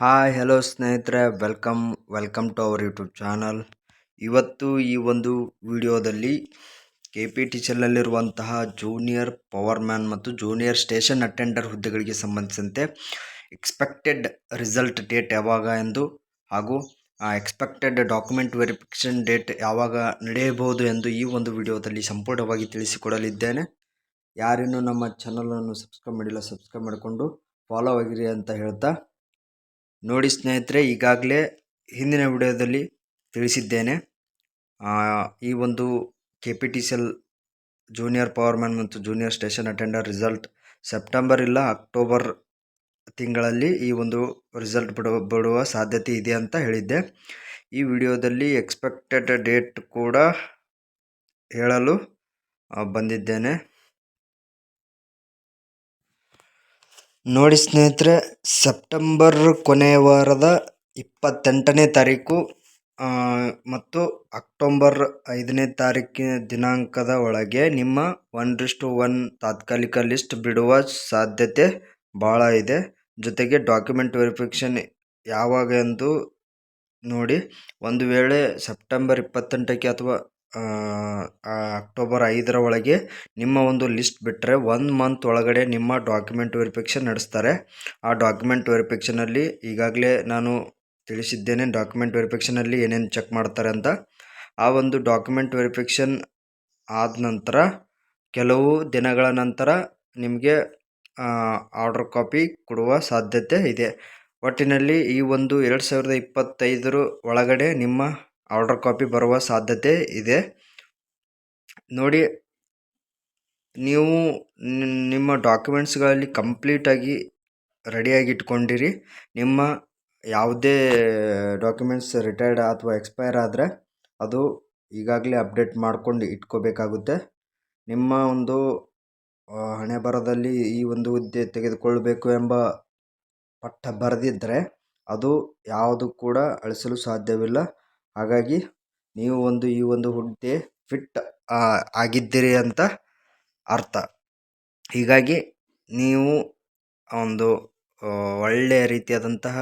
Hi, hello ಸ್ನೇಹಿತರೆ. Welcome welcome to our YouTube channel. ಇವತ್ತು ಈ ಒಂದು ವಿಡಿಯೋದಲ್ಲಿ ಕೆ ಪಿ ಟಿ ಸಿಯಲ್ಲಿರುವಂತಹ ಜೂನಿಯರ್ ಪವರ್ ಮ್ಯಾನ್ ಮತ್ತು ಜೂನಿಯರ್ ಸ್ಟೇಷನ್ ಅಟೆಂಡರ್ ಹುದ್ದೆಗಳಿಗೆ ಸಂಬಂಧಿಸಿದಂತೆ ಎಕ್ಸ್ಪೆಕ್ಟೆಡ್ ರಿಸಲ್ಟ್ ಡೇಟ್ ಯಾವಾಗ ಎಂದು ಹಾಗೂ ಎಕ್ಸ್ಪೆಕ್ಟೆಡ್ ಡಾಕ್ಯುಮೆಂಟ್ ವೆರಿಫಿಕೇಷನ್ ಡೇಟ್ ಯಾವಾಗ ನಡೆಯಬಹುದು ಎಂದು ಈ ಒಂದು ವಿಡಿಯೋದಲ್ಲಿ ಸಂಪೂರ್ಣವಾಗಿ ತಿಳಿಸಿಕೊಡಲಿದ್ದೇನೆ. ಯಾರಿನ್ನೂ ನಮ್ಮ ಚಾನಲನ್ನು ಸಬ್ಸ್ಕ್ರೈಬ್ ಮಾಡಿಲ್ಲ, ಸಬ್ಸ್ಕ್ರೈಬ್ ಮಾಡಿಕೊಂಡು ಫಾಲೋ ಆಗಿರಿ ಅಂತ ಹೇಳ್ತಾ ನೋಡಿ ಸ್ನೇಹಿತರೆ, ಈಗಾಗಲೇ ಹಿಂದಿನ ವಿಡಿಯೋದಲ್ಲಿ ತಿಳಿಸಿದ್ದೇನೆ. ಈ ಒಂದು K P T C junior powerman ಮತ್ತು junior station attender result September ಇಲ್ಲ ಅಕ್ಟೋಬರ್ ತಿಂಗಳಲ್ಲಿ ಈ ಒಂದು ರಿಸಲ್ಟ್ ಬಿಡುವ ಬಿಡುವ ಸಾಧ್ಯತೆ ಇದೆ ಅಂತ ಹೇಳಿದ್ದೆ. ಈ ವಿಡಿಯೋದಲ್ಲಿ ಎಕ್ಸ್ಪೆಕ್ಟೆಡ್ ಡೇಟ್ ಕೂಡ ಹೇಳಲು ಬಂದಿದ್ದೇನೆ. ನೋಡಿ ಸ್ನೇಹಿತರೆ, ಸೆಪ್ಟೆಂಬರ್ ಕೊನೆಯ ವಾರದ ಇಪ್ಪತ್ತೆಂಟನೇ ತಾರೀಕು ಮತ್ತು ಅಕ್ಟೋಬರ್ ಐದನೇ ತಾರೀಕಿನ ದಿನಾಂಕದ ಒಳಗೆ ನಿಮ್ಮ ಒನ್ ಟು ಒನ್ ತಾತ್ಕಾಲಿಕ ಲಿಸ್ಟ್ ಬಿಡುವ ಸಾಧ್ಯತೆ ಭಾಳ ಇದೆ. ಜೊತೆಗೆ ಡಾಕ್ಯುಮೆಂಟ್ ವೆರಿಫಿಕೇಷನ್ ಯಾವಾಗ ಎಂದು ನೋಡಿ, ಒಂದು ವೇಳೆ ಸೆಪ್ಟೆಂಬರ್ ಇಪ್ಪತ್ತೆಂಟಕ್ಕೆ ಅಥವಾ ಅಕ್ಟೋಬರ್ ಐದರ ಒಳಗೆ ನಿಮ್ಮ ಒಂದು ಲಿಸ್ಟ್ ಬಿಟ್ಟರೆ ಒನ್ ಮಂತ್ ಒಳಗಡೆ ನಿಮ್ಮ ಡಾಕ್ಯುಮೆಂಟ್ ವೆರಿಫಿಕೇಷನ್ ನಡೆಸ್ತಾರೆ. ಆ ಡಾಕ್ಯುಮೆಂಟ್ ವೆರಿಫಿಕೇಷನಲ್ಲಿ ಈಗಾಗಲೇ ನಾನು ತಿಳಿಸಿದ್ದೇನೆ ಡಾಕ್ಯುಮೆಂಟ್ ವೆರಿಫಿಕೇಷನಲ್ಲಿ ಏನೇನು ಚೆಕ್ ಮಾಡ್ತಾರೆ ಅಂತ. ಆ ಒಂದು ಡಾಕ್ಯುಮೆಂಟ್ ವೆರಿಫಿಕೇಷನ್ ಆದ ನಂತರ ಕೆಲವು ದಿನಗಳ ನಂತರ ನಿಮಗೆ ಆರ್ಡರ್ ಕಾಪಿ ಕೊಡುವ ಸಾಧ್ಯತೆ ಇದೆ. ಒಟ್ಟಿನಲ್ಲಿ ಈ ಒಂದು ಎರಡು ಸಾವಿರದ ಇಪ್ಪತ್ತೈದರ ಒಳಗಡೆ ನಿಮ್ಮ ಆರ್ಡರ್ ಕಾಪಿ ಬರುವ ಸಾಧ್ಯತೆ ಇದೆ. ನೋಡಿ, ನೀವು ನಿಮ್ಮ ಡಾಕ್ಯುಮೆಂಟ್ಸ್ಗಳಲ್ಲಿ ಕಂಪ್ಲೀಟಾಗಿ ರೆಡಿಯಾಗಿ ಇಟ್ಕೊಂಡಿರಿ. ನಿಮ್ಮ ಯಾವುದೇ ಡಾಕ್ಯುಮೆಂಟ್ಸ್ ರಿಟೈರ್ಡ್ ಅಥವಾ ಎಕ್ಸ್ಪೈರ್ ಆದರೆ ಅದು ಈಗಾಗಲೇ ಅಪ್ಡೇಟ್ ಮಾಡ್ಕೊಂಡು ಇಟ್ಕೋಬೇಕಾಗುತ್ತೆ. ನಿಮ್ಮ ಒಂದು ಹಣೆ ಬರದಲ್ಲಿ ಈ ಒಂದು ಹುದ್ದೆ ತೆಗೆದುಕೊಳ್ಳಬೇಕು ಎಂಬ ಪಟ್ಟ ಬರೆದಿದ್ದರೆ ಅದು ಯಾವುದು ಕೂಡ ಅಳಿಸಲು ಸಾಧ್ಯವಿಲ್ಲ. ಹಾಗಾಗಿ ನೀವು ಒಂದು ಈ ಒಂದು ಹುದ್ದೆ ಫಿಟ್ ಆಗಿದ್ದೀರಿ ಅಂತ ಅರ್ಥ. ಹೀಗಾಗಿ ನೀವು ಒಂದು ಒಳ್ಳೆಯ ರೀತಿಯಾದಂತಹ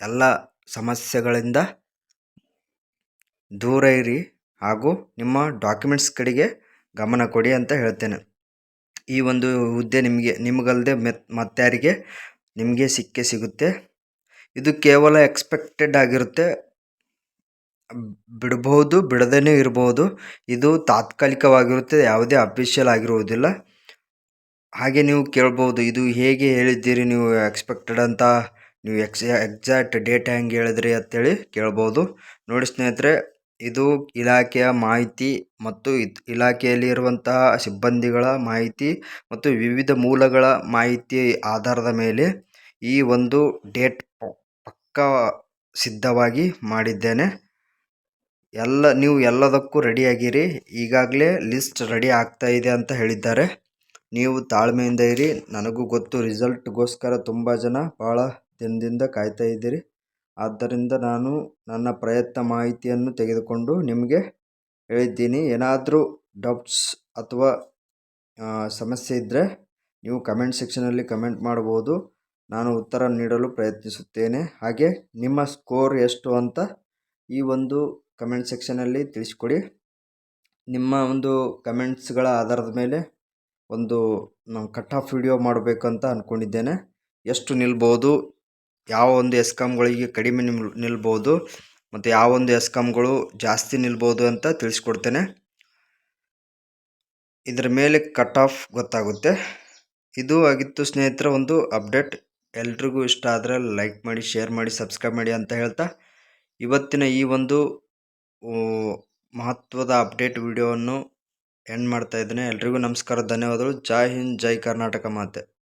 ಎಲ್ಲ ಸಮಸ್ಯೆಗಳಿಂದ ದೂರ ಇರಿ ಹಾಗೂ ನಿಮ್ಮ ಡಾಕ್ಯುಮೆಂಟ್ಸ್ ಕಡೆಗೆ ಗಮನ ಕೊಡಿ ಅಂತ ಹೇಳ್ತೇನೆ. ಈ ಒಂದು ಹುದ್ದೆ ನಿಮಗೆ ನಿಮಗಲ್ಲದೆ ಮೆತ್, ಮತ್ತಾರಿಗೆ ನಿಮಗೆ ಸಿಕ್ಕೇ ಸಿಗುತ್ತೆ. ಇದು ಕೇವಲ ಎಕ್ಸ್ಪೆಕ್ಟೆಡ್ ಆಗಿರುತ್ತೆ. ಬಿಡ್ಬೋದು ಬಿಡದೇ ಇರಬಹುದು ಇದು ತಾತ್ಕಾಲಿಕವಾಗಿರುತ್ತೆ, ಯಾವುದೇ ಅಫಿಷಿಯಲ್ ಆಗಿರುವುದಿಲ್ಲ. ಹಾಗೆ ನೀವು ಕೇಳ್ಬೋದು, ಇದು ಹೇಗೆ ಹೇಳಿದ್ದೀರಿ, ನೀವು ಎಕ್ಸ್ಪೆಕ್ಟೆಡ್ ಅಂತ, ನೀವು ಎಕ್ಸ್, ಎಕ್ಸಾಕ್ಟ್ ಡೇಟ್ ಹೆಂಗೆ ಹೇಳಿದ್ರಿ ಅಂತೇಳಿ ಕೇಳ್ಬೋದು. ನೋಡಿ ಸ್ನೇಹಿತರೆ, ಇದು ಇಲಾಖೆಯ ಮಾಹಿತಿ ಮತ್ತು ಇಲಾಖೆಯಲ್ಲಿ ಇರುವಂತಹ ಸಿಬ್ಬಂದಿಗಳ ಮಾಹಿತಿ ಮತ್ತು ವಿವಿಧ ಮೂಲಗಳ ಮಾಹಿತಿ ಆಧಾರದ ಮೇಲೆ ಈ ಒಂದು ಡೇಟ್ ಪಕ್ಕ ಸಿದ್ಧವಾಗಿ ಮಾಡಿದ್ದೇನೆ. ಎಲ್ಲ, ನೀವು ಎಲ್ಲದಕ್ಕೂ ರೆಡಿಯಾಗಿರಿ. ಈಗಾಗಲೇ ಲಿಸ್ಟ್ ರೆಡಿ ಆಗ್ತಾ ಇದೆ ಅಂತ ಹೇಳಿದ್ದಾರೆ. ನೀವು ತಾಳ್ಮೆಯಿಂದ ಇರಿ. ನನಗೂ ಗೊತ್ತು, ರಿಸಲ್ಟ್ಗೋಸ್ಕರ ತುಂಬ ಜನ ಭಾಳ ದಿನದಿಂದ ಕಾಯ್ತಾ ಇದ್ದೀರಿ. ಆದ್ದರಿಂದ ನಾನು ನನ್ನ ಪ್ರಯತ್ನ ಮಾಹಿತಿಯನ್ನು ತೆಗೆದುಕೊಂಡು ನಿಮಗೆ ಹೇಳಿದ್ದೀನಿ. ಏನಾದರೂ ಡೌಟ್ಸ್ ಅಥವಾ ಸಮಸ್ಯೆ ಇದ್ದರೆ ನೀವು ಕಮೆಂಟ್ ಸೆಕ್ಷನಲ್ಲಿ ಕಮೆಂಟ್ ಮಾಡ್ಬೋದು. ನಾನು ಉತ್ತರ ನೀಡಲು ಪ್ರಯತ್ನಿಸುತ್ತೇನೆ. ಹಾಗೆ ನಿಮ್ಮ ಸ್ಕೋರ್ ಎಷ್ಟು ಅಂತ ಈ ಒಂದು ಕಮೆಂಟ್ ಸೆಕ್ಷನಲ್ಲಿ ತಿಳಿಸ್ಕೊಡಿ. ನಿಮ್ಮ ಒಂದು ಕಮೆಂಟ್ಸ್ಗಳ ಆಧಾರದ ಮೇಲೆ ಒಂದು ನಾನು ಕಟ್ ಆಫ್ ವಿಡಿಯೋ ಮಾಡಬೇಕಂತ ಅಂದ್ಕೊಂಡಿದ್ದೇನೆ ಎಷ್ಟು ನಿಲ್ಬೋದು, ಯಾವ ಒಂದು ಎಸ್ಕಾಮ್ಗಳಿಗೆ ಕಡಿಮೆ ನಿಮ್, ನಿಲ್ಬೋದು, ಮತ್ತು ಯಾವ ಒಂದು ಎಸ್ಕಾಮ್ಗಳು ಜಾಸ್ತಿ ನಿಲ್ಬೋದು ಅಂತ ತಿಳಿಸ್ಕೊಡ್ತೇನೆ. ಇದರ ಮೇಲೆ ಕಟ್ ಆಫ್ ಗೊತ್ತಾಗುತ್ತೆ. ಇದು ಆಗಿತ್ತು ಸ್ನೇಹಿತರ ಒಂದು ಅಪ್ಡೇಟ್ ಎಲ್ರಿಗೂ ಇಷ್ಟ ಆದರೆ ಲೈಕ್ ಮಾಡಿ ಶೇರ್ ಮಾಡಿ ಸಬ್ಸ್ಕ್ರೈಬ್ ಮಾಡಿ ಅಂತ ಹೇಳ್ತಾ. ಇವತ್ತಿನ ಈ ಒಂದು ಮಹತ್ವದ ಅಪ್ಡೇಟ್ ವಿಡಿಯೋವನ್ನು ಎಂಡ್ ಮಾಡ್ತಾ ಇದ್ದೇನೆ. ಎಲ್ರಿಗೂ ನಮಸ್ಕಾರ ಧನ್ಯವಾದಗಳು. ಜೈ ಹಿಂದ್ ಜೈ ಕರ್ನಾಟಕ ಮಾತೆ.